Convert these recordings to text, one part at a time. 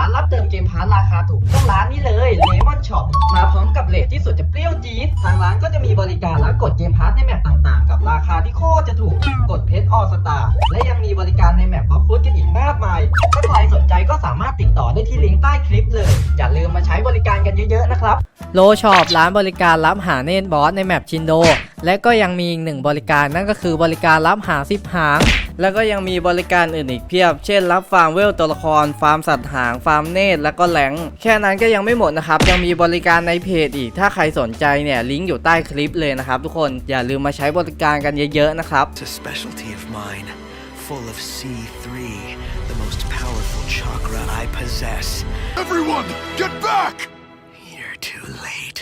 าน รับเติมเกมพาร์ทราคาถูกต้องร้านนี้เลยเลมอนช็อปมาพร้อมกับเลทที่สุดจะเปรี้ยวจี๊ดทางร้านก็จะมีบริการรับกดเกมพาร์ทในแมปต่างๆ กับราคาที่โคตรจะถูกกดเพชรออสตาและยังมีบริการในแมปบล็อกฟุตกันอีกมากมาย ถ้าใครสนใจก็สามารถติดต่อได้ที่ลิงก์ใต้คลิปเลย อย่าลืมมาใช้บริการกันเยอะๆนะครับโลช็อปร้านบริการรับหาเนตบอสในแมปชินโด และก็ยังมีอีกหนึ่งบริการนั่นก็คือบริการรับหาสิบหาง แล้วก็ยังมีบริการอื่นอีกเพียบ เช่น รับฟาร์มเวลตัวละคร ฟาร์มสัตว์หาง ฟาร์มเนตแล้วก็แหลง แค่นั้นก็ยังไม่หมดนะครับ ยังมีบริการในเพจอีก ถ้าใครสนใจเนี่ย ลิงก์อยู่ใต้คลิปเลยนะครับทุกคน อย่าลืมมาใช้บริการกันเยอะๆนะครับ It's a specialty of mine, full of C3, the most powerful chakra I possess. Everyone, get back! You're too late.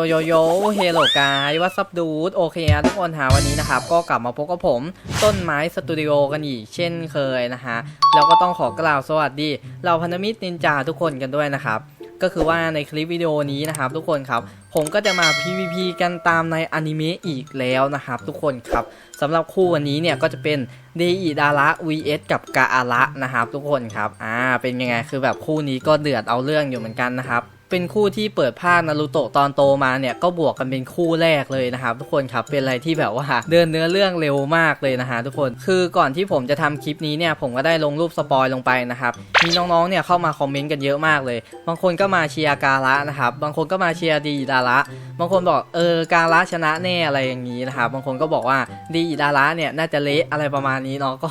โยโยโยเฮลโลกายวัสับดูดโอเคทุกคนหาวันนี้นะครับ ก็กลับมาพบกับผมต้นไม้สตูดิโอกันอีกเช่นเคยนะฮะแล้วก็ต้องขอกล่าวสวัสดีเราพันธมิตรนินจาทุกคนกันด้วยนะครับก็คือว่าในคลิปวิดีโอนี้นะครับทุกคนครับ ผมก็จะมา PVP กันตามในอนิเมะอีกแล้วนะครับ ทุกคนครับสำหรับคู่วันนี้เนี่ยก็จะเป็นเดอิดาระ vs กับกาอาระนะครับ ทุกคนครับอ่าเป็นยังไงคือแบบคู่นี้ก็เดือดเอาเรื่องอยู่เหมือนกันนะครับ เป็นคู่ที่เปิดภาคนารูโตะตอนโตมาเนี่ยก็บวกกันเป็นคู่แรกเลยนะครับ ทุกคนครับเป็นอะไรที่แบบว่าเดินเนื้อเรื่องเร็วมากเลยนะฮะทุกคนคือก่อนที่ผมจะทำคลิปนี้เนี่ยผมก็ได้ลงรูปสปอยลงไปนะครับมีน้องๆเนี่ยเข้ามาคอมเมนต์กันเยอะมากเลย บางคนก็มาเชียร์การะนะครับบางคนก็มาเชียร์ดีดาระบางคนบอกเออการะชนะแน่อะไรอย่างนี้นะครับบางคนก็บอกว่าดีดาระเนี่ยน่าจะเละอะไรประมาณนี้เนาะก็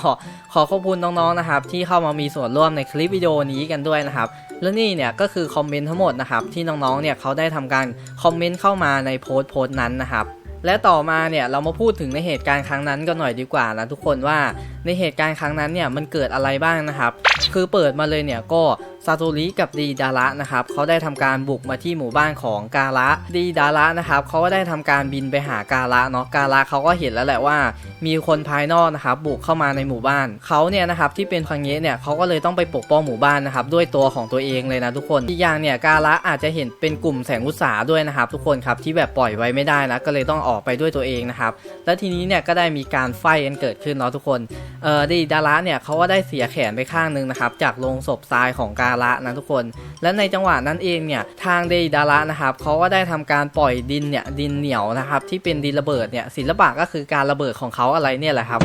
ขอขอบคุณน้องๆนะครับที่เข้ามามีส่วนร่วมในคลิปวิดีโอนี้กันด้วยนะครับแล้วนี่เนี่ยก็คือคอมเมนต์ทั้งหมดนะครับที่น้องๆเนี่ยเขาได้ทำการคอมเมนต์เข้ามาในโพสต์โพสต์นั้นนะครับและต่อมาเนี่ยเรามาพูดถึงในเหตุการณ์ครั้งนั้นกันหน่อยดีกว่านะทุกคนว่าในเหตุการณ์ครั้งนั้นเนี่ยมันเกิดอะไรบ้างนะครับ คือเปิดมาเลยเนี่ยก็าโตริกับดีดาระนะครับเขาได้ทำการบุกมาที่หมู่บ้านของการะดีดาระนะครับเขาก็ได้ทำการบินไปหาการะเนาะการะเขาก็เห็นแล้วแหละว่า มีคนภายนอกนะครับบุกเข้ามาในหมู่บ้านเขาเนี่ยนะครับที่เป็นคังเงะเนี่ยเขาก็เลยต้องไปปกป้องหมู่บ้านนะครับด้วยตัวของตัวเองเลยนะทุกคนอีกอย่างเนี่ยการะอาจจะเห็นเป็นกลุ่มแสงอุตสาด้วยนะครับทุกคนครับที่แบบปล่อยไว้ไม่ได้นะก็เลยต้องออกไปด้วยตัวเองนะครับแล้วทีนี้เนี่ยก็ได้มีการไฟกันเกิดขึ้นเนาะทุกคนเออดีดาระเนี่ยเขาก็ได้เสียแขนไปข้างหนึงนะครับจากโลงศพทรายของการะนะทุกคน และในจังหวะนั้นเองเนี่ยทางเดดาระนะครับเขาก็ได้ทำการปล่อยดินเนี่ยดินเหนียวนะครับที่เป็นดินระเบิดเนี่ยศิลปะก็คือการระเบิดของเขาอะไรเนี่ยแหละครับ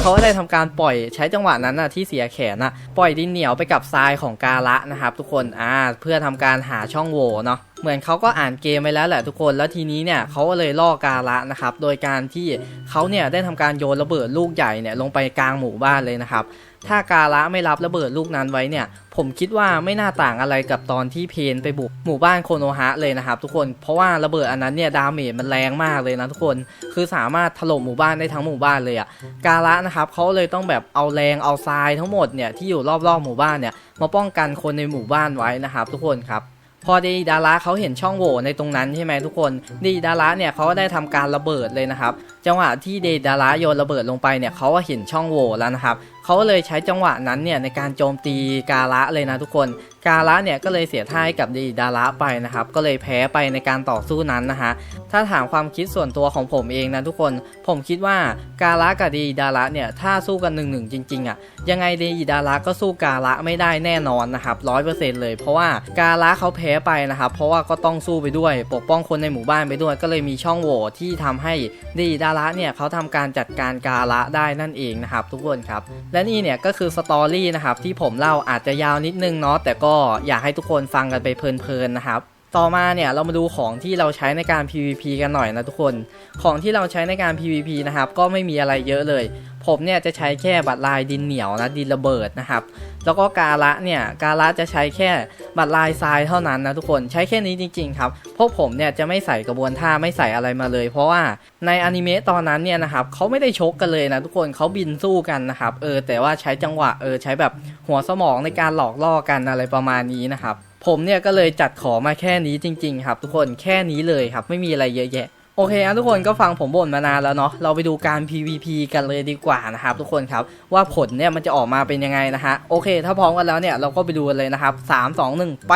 เขาก็ได้ทำการปล่อยใช้จังหวะนั้นนะที่เสียแขนนะปล่อยดินเหนียวไปกับทรายของกาละนะครับทุกคนอ่าเพื่อทำการหาช่องโหว่เนาะ เหมือนเขาก็อ่านเกมไปแล้วแหละทุกคนแล้วทีนี้เนี่ยเขาก็เลยล่อกาละนะครับ โดยการที่เขาเนี่ยได้ทำการโยนระเบิดลูกใหญ่เนี่ยลงไปกลางหมู่บ้านเลยนะครับ ถ้ากาละไม่รับระเบิดลูกนั้นไว้เนี่ย ผมคิดว่าไม่น่าต่างอะไรกับตอนที่เพนไปบุกหมู่บ้านโคโนฮะเลยนะครับ ทุกคนเพราะว่าระเบิดอันนั้นเนี่ยดาเมจมันแรงมากเลยนะทุกคนคือสามารถถล่มหมู่บ้านได้ทั้งหมู่บ้านเลยอะกาละนะครับเขาเลยต้องแบบเอาแรงเอาทรายทั้งหมดเนี่ยที่อยู่รอบๆหมู่บ้านเนี่ยมาป้องกันคนในหมู่บ้านไว้นะครับ ทุกคนครับ พอดีดาราเขาเห็นช่องโหว่ในตรงนั้นใช่ไหมทุกคนดีดาราเนี่ยเขาก็ได้ทำการระเบิดเลยนะครับจังหวะที่เดดาราโยนระเบิดลงไปเนี่ยเขาก็เห็นช่องโหว่แล้วนะครับเขาก็เลยใช้จังหวะนั้นเนี่ยในการโจมตีกาละเลยนะทุกคน กาละเนี่ยก็เลยเสียท่าให้กับดีดาระไปนะครับก็เลยแพ้ไปในการต่อสู้นั้นนะฮะถ้าถามความคิดส่วนตัวของผมเองนะทุกคน ผมคิดว่ากาละกับดีดาระเนี่ยถ้าสู้กันหนึ่งหนึ่งจริงๆอะ่ะยังไงดีดาระก็สู้กาละไม่ได้แน่นอนนะครับร้อยเปอร์เซ็นต์เลย เพราะว่ากาละเขาแพ้ไปนะครับเพราะว่าก็ต้องสู้ไปด้วย ปกป้องคนในหมู่บ้านไปด้วย ก็เลยมีช่องโหว่ที่ทำให้ดีดาาระเนี่ยเขาทำการจัดการกาละได้นั่นเองนะครับ ทุกคนครับ และนี่เนี่ยก็คือสตอรี่นะครับที่ผมเล่าอาจจะยาวนิดนึงเนาะแต่ก็อยากให้ทุกคนฟังกันไปเพลินๆนะครับต่อมาเนี่ยเรามาดูของที่เราใช้ในการ PVP กันหน่อยนะทุกคน ของที่เราใช้ในการ PVP นะครับก็ไม่มีอะไรเยอะเลย ผมเนี่ยจะใช้แค่บัตรลายดินเหนียวนะดินระเบิดนะครับ แล้วก็กาละเนี่ยกาละจะใช้แค่บัตรลายทรายเท่านั้นนะทุกคนใช้แค่นี้จริงๆครับพวกผมเนี่ยจะไม่ใส่กระบวนท่าไม่ใส่อะไรมาเลย เพราะว่าในอนิเมะตอนนั้นเนี่ยนะครับเขาไม่ได้ชกกันเลยนะทุกคนเขาบินสู้กันนะครับเออแต่ว่าใช้จังหวะเออใช้แบบหัวสมองในการหลอกล่อกันอะไรประมาณนี้นะครับผมเนี่ยก็เลยจัดขอมาแค่นี้จริง ๆ ครับ ทุกคนแค่นี้เลยครับไม่มีอะไรเยอะแยะ โอเคนะทุกคนก็ฟังผมบ่นมานานแล้วเนาะเราไปดูการ PVP กันเลยดีกว่านะครับทุกคนครับว่าผลเนี่ยมันจะออกมาเป็นยังไงนะฮะโอเค ถ้าพร้อมกันแล้วเนี่ยเราก็ไปดูกันเลยนะครับสามสองหนึ่งไป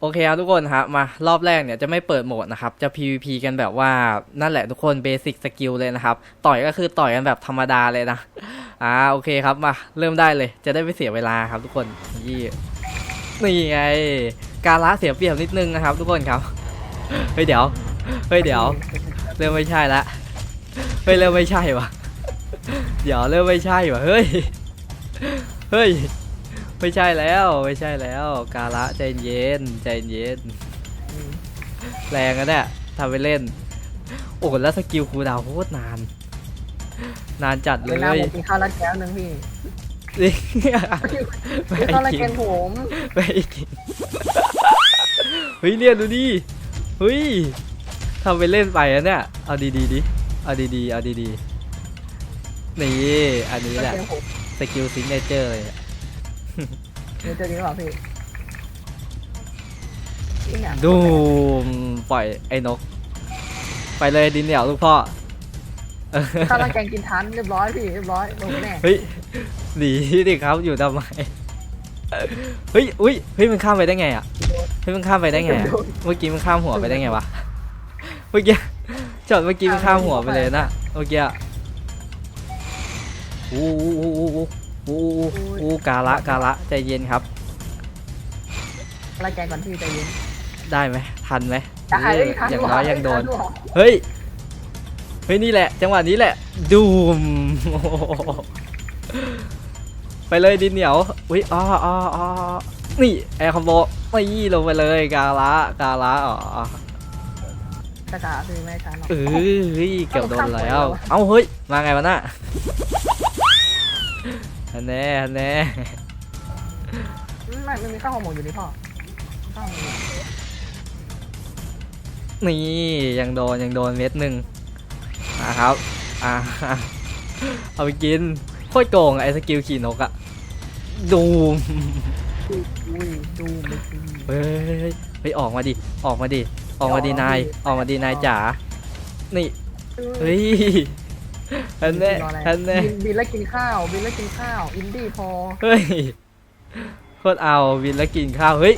โอเคครับทุกคนครับมารอบแรกเนี่ยจะไม่เปิดโหมดนะครับจะ PVP กันแบบว่านั่นแหละทุกคนเบสิกสกิลเลยนะครับต่อยก็คือต่อยกันแบบธรรมดาเลยนะอ่าโอเคครับมาเริ่มได้เลยจะได้ไม่เสียเวลาครับทุกคนยี่นี่ไงการละเสียเปรียบนิดนึงนะครับ ทุกคนครับ เฮ้ยเดี๋ยวเฮ้ยเดี๋ยว เริ่มไม่ใช่ละเฮ้ยเริ่มไม่ใช่วะเดี๋ยวเริ่มไม่ใช่วะเฮ้ยเฮ้ยไม่ใช่แล้วไม่ใช่แล้ว กาละใจเย็นใจเย็น แรงอะเนี่ยทำไปเล่น โอ้แล้วสกิลคูลดาวน์โคตรนาน นานจัดเลเวยลาผมกินข้าวราดแก้วนึงพี่นี่กินข้าวราดแก้วผมไม่กินเฮ้ยเรียนดูดิ เฮ้ยทำไปเล่นไปอะเนี่ย เอาดีๆดิ เอาดีๆเอาดีๆนี่ อันนี้ราดแหละแก้วผมสกิลซิงเนเจอร์เลยอะเดี๋ยวเจอจริงหรือเปล่าพี่พี่เนี่ยดูมปล่อยไอ้นก ไปเลยดินเหนียวลูกพ่อเออข้าวราดแกงกินทันเรียบร้อยพี่เรียบร้อยโดนแน่ เฮ้ย หนีดิครับอยู่ทำไม เฮ้ยอุ้ยเฮ้ยมันข้ามไปได้ไงอะเฮ้ยมันข้ามไปได้ไงอะเมื่อกี้มันข้ามหัวไปได้ไงวะเมื่อกี้จอดเมื่อกี้มันข้ามหัวไปเลยนะเมื่อกี้อะอู้อู้อู้อู้อู้อู้อู้อู้กาละกาละใจเย็นครับราดแกงก่อนพี่ใจเย็นได้ไหมทันไหมจะหายเอ้ยทันอย่างหรน้อยยังโดน ทัหรอเฮ้ย เฮ้ยนี่แหละ จังหวะนี้แหละ ดูมโอ้โห ไปเลยดินเหนียวอุ้ยอ๋ออ๋ออ๋อนี่แอร์คอมโบนี่ลงไปเลยกาละกาละอ๋อตะกาพี่ไม่ทันหรอก เออเฮ้ยเกือบโดนแล้ว เอ้าเฮ้ย มาไงวะน่ะฮันแน่ฮันแน่อืมไม่ไม่มีข้าวหอมหมูอยู่นี่พ่อข้าวหอมหมูนี่ยังโดนยังโดนเม็ดหนึ่งอ่าครับ อ่าเอาไปกิน โคตรโกงอะไอ้สกิลขี่นกอะ ดูมอุ้ยดูไม่ดีเฮ้ยเฮ้ยออกมาดิ ออกมาดิ ออกมาดินาย ออกมาดินายจ๋า นี่ เฮ้ยฮันแน่รออะไรฮันแน่บินบินแล้วกินข้าว บินแล้วกินข้าว อินดี้พอ เฮ้ยโคตรเอาวินแล้วกินข้าว เฮ้ย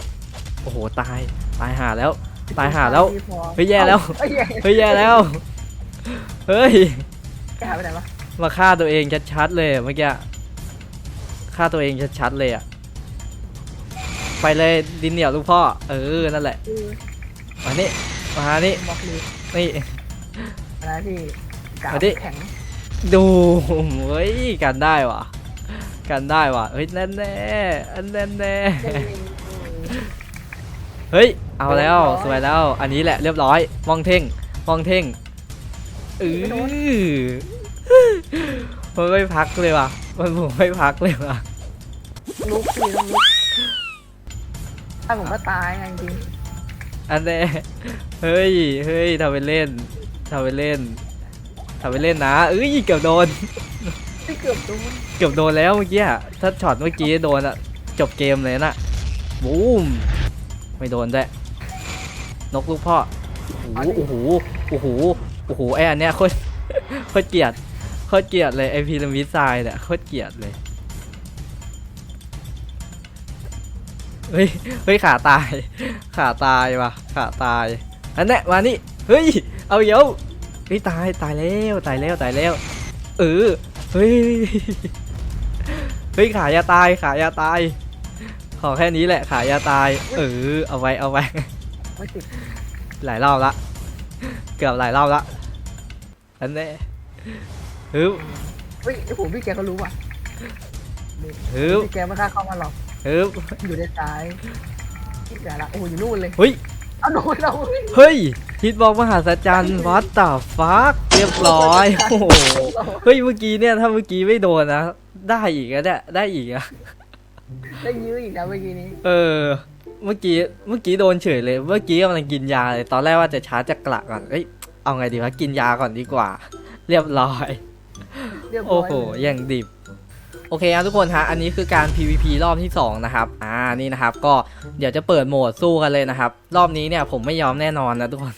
โอ้โห ตาย ตายหาแล้ว ตายหาแล้วอินดี้พอเฮ้ยแย่แล้วเฮ้ยแย่เฮ้ยแย่แล้ว เฮ้ยแกหายไปไหนวะ มาฆ่าตัวเองชัดๆเลยอะเมื่อกี้ ฆ่าตัวเองชัดๆเลยอะไปเลยดินเหนียวลูกพ่อ เออ นั่นแหละเออมานี่ มานี่ บล็อกเลยนี่ อะไรพี่กาวมาดิ แข็งดูเฮ้ยกันได้ว่ะกันได้ว่ะเฮ้ยแน่แน่อันแน่แน่เฮ้ย เอาแล้ว สวยแล้ว อันนี้แหละเรียบร้อย มองเท่ง มองเท่งเออมันไม่พักเลยว่ะ มันผมไม่พักเลยว่ะลุกพี่ต้องลุกถ้าผมก็ตายไงจริงอันแน่เฮ้ยเฮ้ยทำไปเล่นทำไปเล่นทำไปเล่นนะเอ้ยเกือบโดนๆที่เกือบโดนเกือบโดนแล้วเมื่อกี้อะถ้าช็อตเมื่อกี้โดนอะจบเกมเลยน่ะบูมไม่โดนด้วยนกลูกพ่อโอ้โหโอ้โหโอ้โหโอ้โหไออันเนี้ยโคตรโคตรเกลียด โคตรเกลียดเลยไอพีระมิดทรายเนี่ยโคตรเกลียดเลยเฮ้ยเฮ้ยขาตาย ขาตายว่ะขาตายอันนี้มานี่เฮ้ยเอาเดี๋ยวเฮ้ยตายตายแล้วตายแล้วตายแล้วเออเฮ้ยเฮ้ยขายาตายขายาตาย ขอแค่นี้แหละขายาตายเออเอาไว้เอาไว้หลายรอบละเกือบหลายรอบละอันนี้ ฮึบเฮ้ยโอ้โหพี่แกก็รู้ว่ะฮึบพี่แกไม่กล้าเข้ามาหรอกฮึบอยู่ในซ้ายที่เกิดละโอ้โหอยู่นู่นเลยเฮ้ยเอาโดนเราเฮ้ยฮิตบอกมหาศาลวัดต่อฟักเรียบร้อยโอ้โหเฮ้ยเมื่อกี้เนี่ยถ้าเมื่อกี้ไม่โดนนะได้อีกอะเนี่ยได้อีกอะได้ยื้ออีกแล้วเมื่อกี้นี้ เออ เมื่อกี้เมื่อกี้โดนเฉยเลย เมื่อกี้กำลังกินยาเลยตอนแรกว่าจะชาร์จจะกละก่อนเอ้ยเอาไงดีวะกินยาก่อนดีกว่า เรียบร้อย เรียบร้โอ้อยโหเลยอย่างดิบโอเคครับทุกคนฮะอันนี้คือการ PVP รอบที่ 2 นะครับ อ่านี่นะครับ ก็เดี๋ยวจะเปิดโหมดสู้กันเลยนะครับ รอบนี้เนี่ยผมไม่ยอมแน่นอนนะทุกคน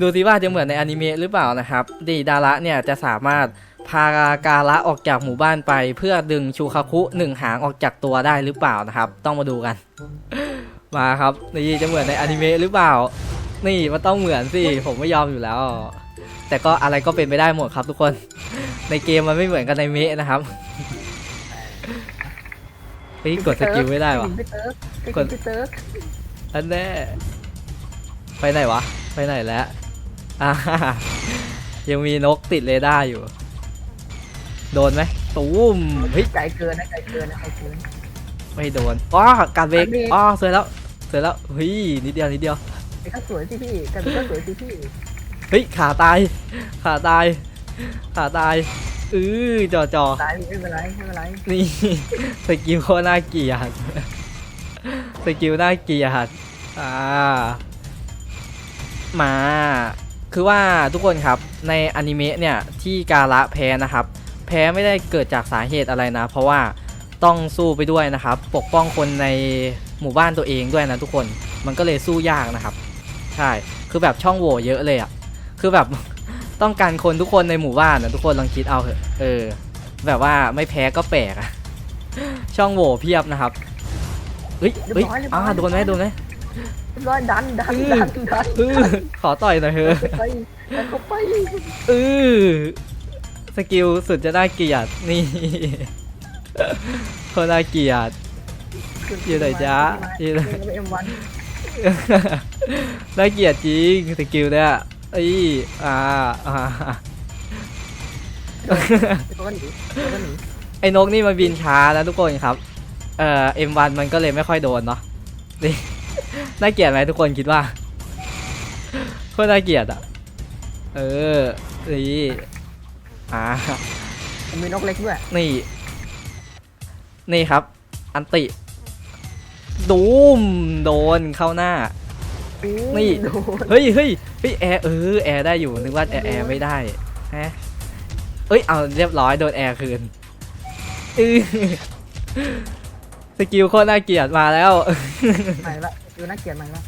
ดูสิว่าจะเหมือนในอนิเมะหรือเปล่านะครับดีดาระเนี่ยจะสามารถพาการะออกจากหมู่บ้านไป เพื่อดึงชูคาคุหนึ่งหางออกจากตัวได้หรือเปล่านะครับ ต้องมาดูกัน มาครับนี่จะเหมือนในอนิเมะหรือเปล่า นี่มันต้องเหมือนสิผมไม่ยอมอยู่แล้ว แต่ก็อะไรก็เป็นไปได้หมดครับทุกคน ในเกมมันไม่เหมือนกันในเมะนะครับเฮ้ยกดสกิลไม่ได้วะพี่เติร์กกดพี่เติร์กอันแน่ไปไหนวะ ไปไหนแล้วอ่ายังมีนกติดเรดาร์อยู่ โดนไหมตูมเฮ้ยไกลเกินนะไกลเกินนะไกลเกินไม่โดนอ๋อการเบรกการเบรกอ๋อเสร็จแล้วเสร็จแล้วเฮ้ยนิดเดียวนิดเดียวไอ้ก็สวยสิพี่กันก็สวยสิพี่ เฮ้ยขาตาย ขาตาย ขาตายอือจอจอตายไม่เป็นไรไม่เป็นไรนี่ สกิลโคตรน่าเกลียดสกิลน่าเกลียดอ่ามาคือว่าทุกคนครับในอนิเมะเนี่ยที่การะแพ้นะครับ แพ้ไม่ได้เกิดจากสาเหตุอะไรนะ เพราะว่าต้องสู้ไปด้วยนะครับ ปกป้องคนในหมู่บ้านตัวเองด้วยนะทุกคนมันก็เลยสู้ยากนะครับ ใช่ คือแบบช่องโหว่เยอะเลยอะ่ะ คือแบบ ต้องการคนทุกคนในหมู่บ้านนะทุกคนลองคิดเอาเถอะเออ แบบว่าไม่แพ้ก็แปลกอะช่องโหว่เพียบนะครับเฮ้ยเฮ้ยอ่าโดนไหมโดนไหมเรียบร้อยดันดันอืมดันดันเออขอต่อยหน่อยเถอะไปดันเข้าไปเออสกิลสุดจะน่าเกลียดนี่คนน่าเกลียดอยู่ไหนจ๊ะอยู่ไหนเอ็มวันน่าเกลียดจริงสกิลเนี่ย เอ้ยอ่าอ่าตัวก็หนีตัวก็หนีไอ้นกนี่มันบินช้านะทุกคนครับ เอ่อ M1 มันก็เลยไม่ค่อยโดนเนาะนี่ น่าเกลียดไหมทุกคนคิดว่าโคตรน่าเกลียดอะ เออนี่อ่าผมมีนกเล็กด้วยนี่ นี่ครับ อันติ ดูมโดนเข้าหน้า นี่โดนเฮ้ยเฮ้ยเฮ้ยแอร์เออแอร์ได้อยู่นึกว่าแอร์แอร์ไม่ได้ฮะเอ้ยเอาเรียบร้อยโดนแอร์คืนอือสกิลโคตรน่าเกลียดมาแล้วใหม่ละคือน่าเกลียดใหม่ละ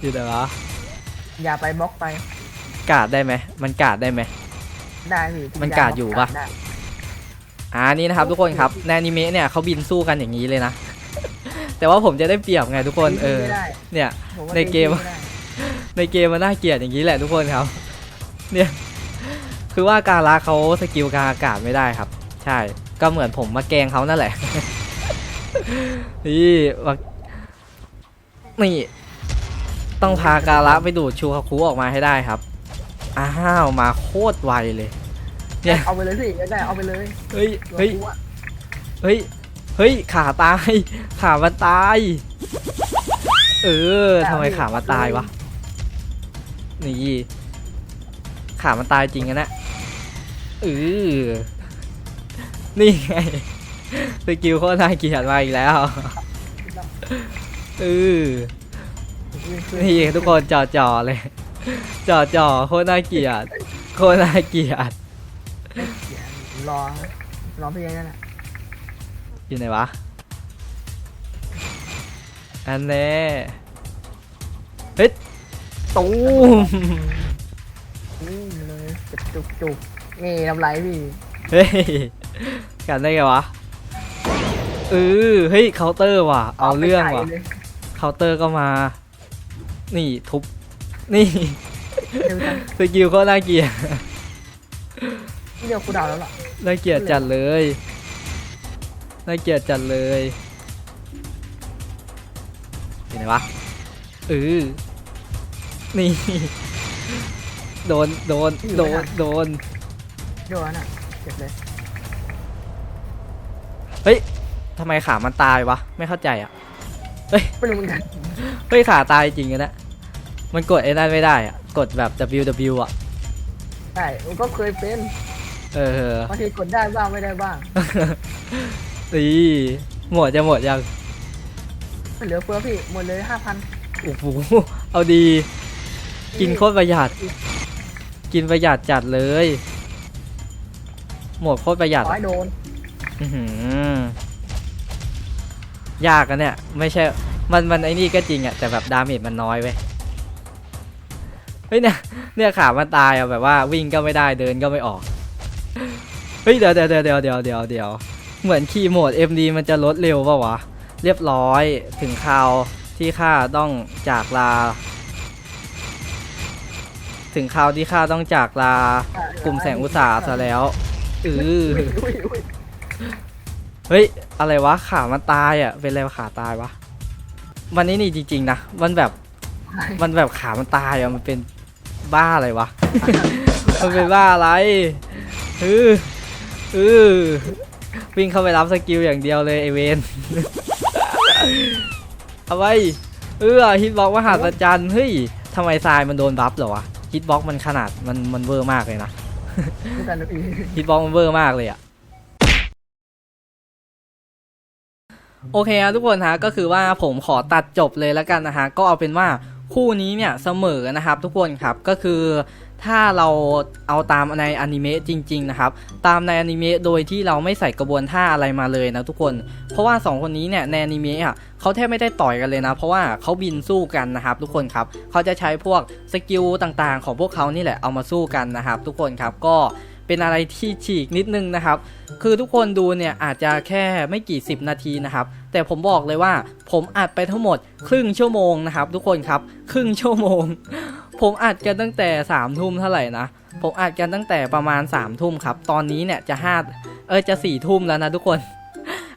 อยู่ไหนวะอย่าไปบล็อกไปกาดได้ไหมมันกาดได้ไหมได้พี่มันกาดอยู่ปะได้อ่านี่นะครับทุกคนครับในอนิเมะเนี่ยเขาบินสู้กันอย่างนี้เลยนะ แต่ว่าผมจะได้เปรียบไงทุกคนเออไม่ได้เนี่ยผมว่าในเกมไได้ในเกมมันน่าเกลียดอย่างนี้แหละทุกคนครับ เนี่ย คือว่าการละเขาสกิลกลางอากาศไม่ได้ครับ ใช่ ก็เหมือนผมมาแกล้งเขานั่นแหละ นี่ว่านี่ต้องพาการะไปดูดชูคาคุออกมาให้ได้ครับ อ้าวมาโคตรไวเลย เนี่ย เอาไปเลยพี่ได้เอาไปเลย เฮ้ยตัวเฮ้ยกูอะเฮ้ย เฮ้ยขาตาย ขามันตาย เออทำไมขามันตายวะ นี่ ขามันตายจริงอะนะเออนี่ไงสกิลโคตรน่าเกลียดมาอีกแล้วเออนี่ทุกคนจ่อจ่อๆเลยจ่อจ่อๆโคตรน่าเกลียดโคตรน่าเกลียดรอรอพี่นั่นแหละ อยู่ไหนวะ อันแน่เฮ้ยตูมนี่เลยจุกจุกจุกนี่ทำไรพี่เฮ้ยกันได้ไงวะเออเฮ้ยเคาน์เตอร์ว่ะ เอาเรื่องว่ะไปไกลเลยเคาน์เตอร์ก็มา นี่ทุบ นี่เร็วจังสกิลก็น่าเกลียดนี่เดียวกูดาวแล้วเหรอน่าเกลียดจัดเลย น่าเกลียดจัดเลยอยู่ไหนวะเออนี่ โดน โดน โดน โดนเดี๋ยวน่ะเจ็บเลย เฮ้ยทำไมขามันตายวะ ไม่เข้าใจอะไม่รู้เหมือนกัน เฮ้ย ขาตายจริงๆนะมันกดไอ้นั่นไม่ได้อะ กดแบบ WW อะ ใช่ มันก็เคยเป็น เออ บางทีกดได้บ้างไม่ได้บ้าง อีหมดจะหมดยังเหลือเฟือพี่ หมดเลยห้าพันโอ้โหเอาดี กินโคตรประหยัด กินประหยัดจัดเลย หมดโคตรประหยัดขออะให้โดนยากอะเนี่ย ไม่ใช่ มันมันไอ้นี่ก็จริงอะแต่แบบดาเมจมันน้อยเว้ยเฮ้ยเนี่ยเนี่ยขามันตายอะแบบว่าวิ่งก็ไม่ได้เดินก็ไม่ออก เฮ้ยเดี๋ยวเดี๋ยวเดี๋ยวเดี๋ยวเดี๋ยวเดี๋ยว เดี๋ยวเหมือนคีย์โหมด MD มันจะลดเร็วป่าวะ เรียบร้อยถึงคราวที่ข้าต้องจากลา ถึงคราวที่ข้าต้องจากลากลุ่มแสงอุตสาหซะแล้วอืออุ้ยอุ้ยเฮ้ย อะไรวะ ขามันตายอะ เป็นอะไรวะขาตายวะ วันนี้นี่จริง ๆ นะ มันแบบ มันแบบขามันตายอะ มันเป็นบ้าอะไรวะ มันเป็นบ้าอะไรเออเออ วิ่งเข้าไปรับสกิลอย่างเดียวเลยไอเวนเอาไว้เออฮิตบ็อกมหาศจรรย์เฮ้ยทำไมทรายมันโดนบัฟเหรอวะฮิตบ็อกมันขนาดมันมันเวอร์มากเลยนะฮิตบ็อกมันเวอร์มากเลยอะโอเคครับทุกคนฮะก็คือว่าผมขอตัดจบเลยแล้วกันนะฮะก็เอาเป็นว่าคู่นี้เนี่ยเสมอนะครับทุกคนครับก็คือ ถ้าเราเอาตามในอนิเมะจริง ๆ นะครับ ตามในอนิเมะโดยที่เราไม่ใส่กระบวนท่าอะไรมาเลยนะทุกคน เพราะว่า 2 คนนี้เนี่ยในอนิเมะอะเขาแทบไม่ได้ต่อยกันเลยนะ เพราะว่าเขาบินสู้กันนะครับ ทุกคนครับเขาจะใช้พวกสกิลต่างๆ ของพวกเขานี่แหละเอามาสู้กันนะครับ ทุกคนครับก็เป็นอะไรที่ฉีกนิดนึงนะครับ คือทุกคนดูเนี่ยอาจจะแค่ไม่กี่สิบนาทีนะครับ แต่ผมบอกเลยว่าผมอัดไปทั้งหมดครึ่งชั่วโมงนะครับ ทุกคนครับ ครึ่งชั่วโมง ผมอัดกันตั้งแต่3ามทุ่มเท่าไหร่นะ ผมอัดกันตั้งแต่ประมาณ3ามทุ่มครับ ตอนนี้เนี่ยจะห้าเออจะสี่ทุ่มแล้วนะทุกคน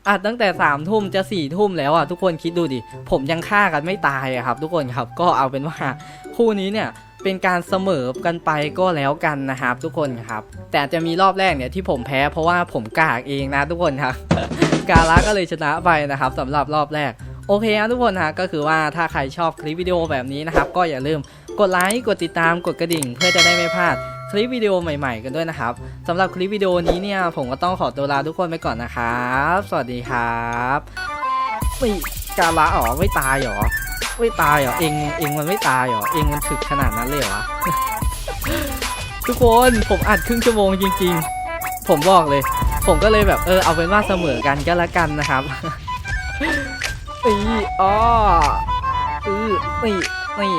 อัดตั้งแต่3ามทุ่มจะ4ี่ทุ่มแล้วอะทุกคนคิดดูดิ ผมยังฆ่ากันไม่ตายอะครับ ทุกคนครับก็เอาเป็นว่าคู่นี้เนี่ยเป็นการเสมอกันไปก็แล้วกันนะครับ ทุกคนครับ แต่จะมีรอบแรกเนี่ยที่ผมแพ้เพราะว่าผมกากเองนะทุกคนครับกาละก็เลยชนะไปนะครับสำหรับรอบแรกโอเคนะทุกคนฮะก็คือว่าถ้าใครชอบคลิปวิดีโอแบบนี้นะครับ ก็อย่าลืม กดไลค์กดติดตามกดกระดิ่ง เพื่อจะได้ไม่พลาดคลิปวิดีโอใหม่ๆกันด้วยนะครับสำหรับคลิปวิดีโอนี้เนี่ยผมก็ต้องขอตัวลาทุกคนไปก่อนนะครับ สวัสดีครับไม่การละอ๋อไม่ตายหรอไม่ตายหรอเองเองมันไม่ตายหรอเองมันถึกขนาดนั้นเลยเหรอทุกคนผมอัดครึ่งชั่วโมงจริง ๆ ผมบอกเลย ผมก็เลยแบบเออเอาเป็นว่าเสมอกันก็แล้วกันนะครับอีอ้ออือนี่นี่